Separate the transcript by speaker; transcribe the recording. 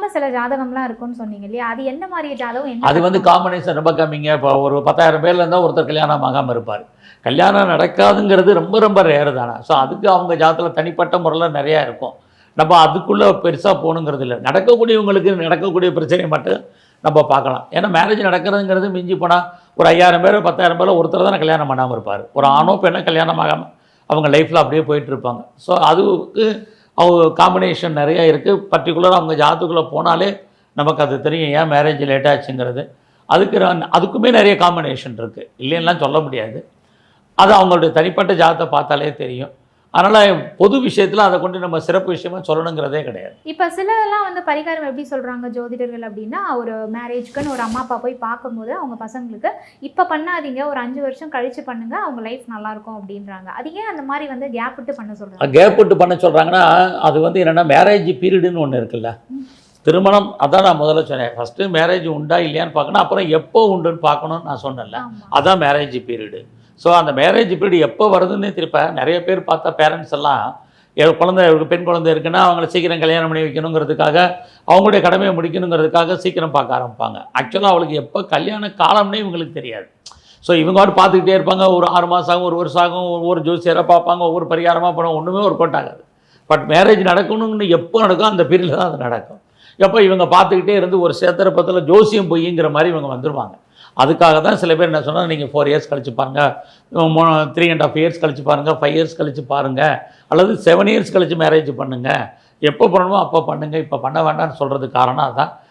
Speaker 1: நம்பாம சில ஜாதகம்லாம் இருக்கும்னு சொன்னீங்க இல்லையா? அது என்ன மாதிரி ஜாதகம்
Speaker 2: அது வந்து காம்பினேஷன் ரொம்ப கம்மிங்க. இப்போ ஒரு பத்தாயிரம் பேர்ல இருந்தால் ஒருத்தர் கல்யாணம் ஆகாமல் இருப்பார். கல்யாணம் நடக்காதுங்கிறது ரொம்ப ரொம்ப ரேர் தானே? ஸோ அதுக்கு அவங்க ஜாதத்தில் தனிப்பட்ட முறையில் நிறையா இருக்கும். நம்ம அதுக்குள்ளே பெருசாக போகணுங்கிறது இல்லை. நடக்கக்கூடியவங்களுக்கு நடக்கக்கூடிய பிரச்சனையை மட்டும் நம்ம பார்க்கலாம். ஏன்னா மேரேஜ் நடக்கிறதுங்கிறது மிஞ்சி போனால் ஒரு ஐயாயிரம் பேர் பத்தாயிரம் பேர் ஒருத்தர் தானே கல்யாணம் பண்ணாமல் இருப்பார். ஒரு ஆணோ பெண்ணோ கல்யாணம் ஆகாமல் அவங்க லைஃப்பில் அப்படியே போயிட்டு இருப்பாங்க. ஸோ அதுக்கு அவங்க காம்பினேஷன் நிறையா இருக்குது பர்டிகுலராக அவங்க ஜாதத்துக்குள்ளே போனாலே நமக்கு அது தெரியும். ஏன் மேரேஜ் லேட் ஆச்சுங்கிறது. அதுக்கு நான்- அதுக்குமே நிறைய காம்பினேஷன் இருக்குது இல்லைன்னுலாம் சொல்ல முடியாது. அது அவங்களுடைய தனிப்பட்ட ஜாதத்தை பார்த்தாலே தெரியும். அதனால் பொது விஷயத்தில் அதை கொண்டு நம்ம சிறப்பு விஷயமா சொல்லணுங்கிறதே கிடையாது.
Speaker 1: இப்ப சிலதெல்லாம் வந்து பரிகாரம் எப்படி சொல்றாங்க ஜோதிடர்கள் அப்படின்னா ஒரு மேரேஜ்க்குன்னு ஒரு அம்மா அப்பா போய் பார்க்கும்போது அவங்க பசங்களுக்கு இப்ப பண்ணாதீங்க ஒரு அஞ்சு வருஷம் கழிச்சு பண்ணுங்க அவங்க லைஃப் நல்லா இருக்கும் அப்படின்றாங்க. அது ஏன் அந்த மாதிரி வந்து கேப் விட்டு பண்ண சொல்றாங்க?
Speaker 2: கேப் விட்டு பண்ண சொல்கிறாங்கன்னா அது வந்து என்னென்னா மேரேஜ் பீரியடுன்னு ஒன்று இருக்குல்ல. திருமணம் அதான் நான் முதல்ல சொன்னேன். ஃபஸ்ட்டு மேரேஜ் உண்டா இல்லையான்னு பார்க்கணும். அப்புறம் எப்போ உண்டுன்னு பார்க்கணும்னு நான் சொன்னேன்ல. அதான் மேரேஜ் பீரியடு ஸோ அந்த மேரேஜ் பீரியட் எப்போ வருதுன்னே திருப்ப நிறைய பேர் பார்த்தா பேரண்ட்ஸ் எல்லாம் என் குழந்தை பெண் குழந்தை இருக்குன்னா அவங்கள சீக்கிரம் கல்யாணம் பண்ணி வைக்கணுங்கிறதுக்காக அவங்களுடைய கடமையை முடிக்கணுங்கிறதுக்காக சீக்கிரம் பார்க்க ஆரம்பிப்பாங்க. ஆக்சுவலாக அவளுக்கு எப்போ கல்யாண காலம்னே இவங்களுக்கு தெரியாது. ஸோ இவங்க வந்து பார்த்துக்கிட்டே இருப்பாங்க. ஒரு ஆறு மாதம் ஆகும் ஒரு வருஷம் ஆகும் ஒவ்வொரு ஜோசியராக பார்ப்பாங்க ஒவ்வொரு பரிகாரமாக பண்ணுவோம் ஒன்றுமே ஒர்க் அவுட் ஆகாது. பட் மேரேஜ் நடக்கணும்னு எப்போ நடக்கும் அந்த பீரியடில் தான் அது நடக்கும். எப்போ இவங்க பார்த்துக்கிட்டே இருந்து ஒரு சேத்திரப்பத்தில் ஜோசியம் பொய்ங்கிற மாதிரி இவங்க வந்துடுவாங்க அதுக்காக தான் சில பேர் என்ன சொன்னால் நீங்கள் ஃபோர் இயர்ஸ் கழிச்சு பாருங்கள் த்ரீ அண்ட் ஆஃப் இயர்ஸ் கழிச்சு பாருங்கள் ஃபைவ் இயர்ஸ் கழிச்சு பாருங்கள் அல்லது செவன் இயர்ஸ் கழிச்சு மேரேஜ் பண்ணுங்கள் எப்போ பண்ணணுமோ அப்போ பண்ணுங்கள் இப்போ பண்ண வேண்டாம்னு சொல்கிறதுக்கு காரணம் அதுதான்